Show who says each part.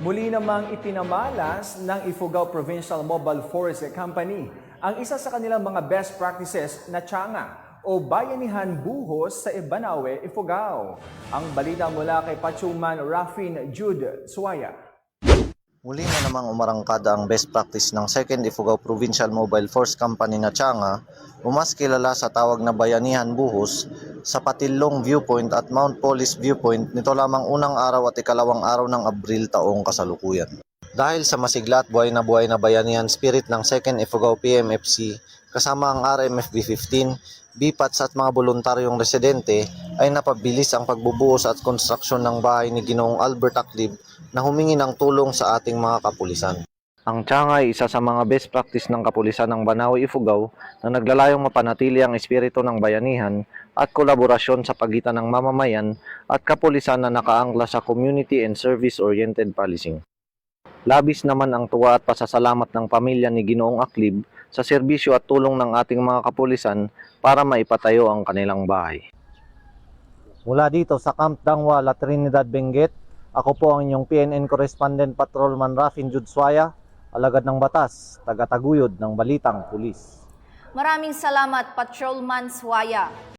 Speaker 1: Muli namang ipinamalas ng Ifugao Provincial Mobile Force Company ang isa sa kanilang mga best practices na tsanga o bayanihan buhos sa Ibanawe, Ifugao. Ang balita mula kay Pachuman Rafin Jude Suaya.
Speaker 2: Muli na namang umarangkada ang best practice ng 2nd Ifugao Provincial Mobile Force Company na Tianga, umas kilala sa tawag na Bayanihan Buhos, sa Patilong Viewpoint at Mount Polis Viewpoint nito lamang unang araw at ikalawang araw ng Abril taong kasalukuyan. Dahil sa masigla at buhay na buhay na bayanihan spirit ng 2nd Ifugao PMFC, kasama ang RMFB 15, BPATS at mga voluntaryong residente ay napabilis ang pagbubuhos at konstruksyon ng bahay ni Ginoong Albert Aclib na humingi ng tulong sa ating mga kapulisan. Ang Tianga ay isa sa mga best practice ng kapulisan ng Banawi Ifugao na naglalayong mapanatili ang espiritu ng bayanihan at kolaborasyon sa pagitan ng mamamayan at kapulisan na nakaangla sa community and service-oriented policing. Labis naman ang tuwa at pasasalamat ng pamilya ni Ginoong Aklib sa serbisyo at tulong ng ating mga kapulisan para maipatayo ang kanilang bahay. Mula dito sa Camp Dangwa, La Trinidad, Benguet, ako po ang inyong PNN Correspondent Patrolman Rafin Judswaya, alagad ng batas, tagataguyod ng Balitang Pulis.
Speaker 3: Maraming salamat, Patrolman Swaya.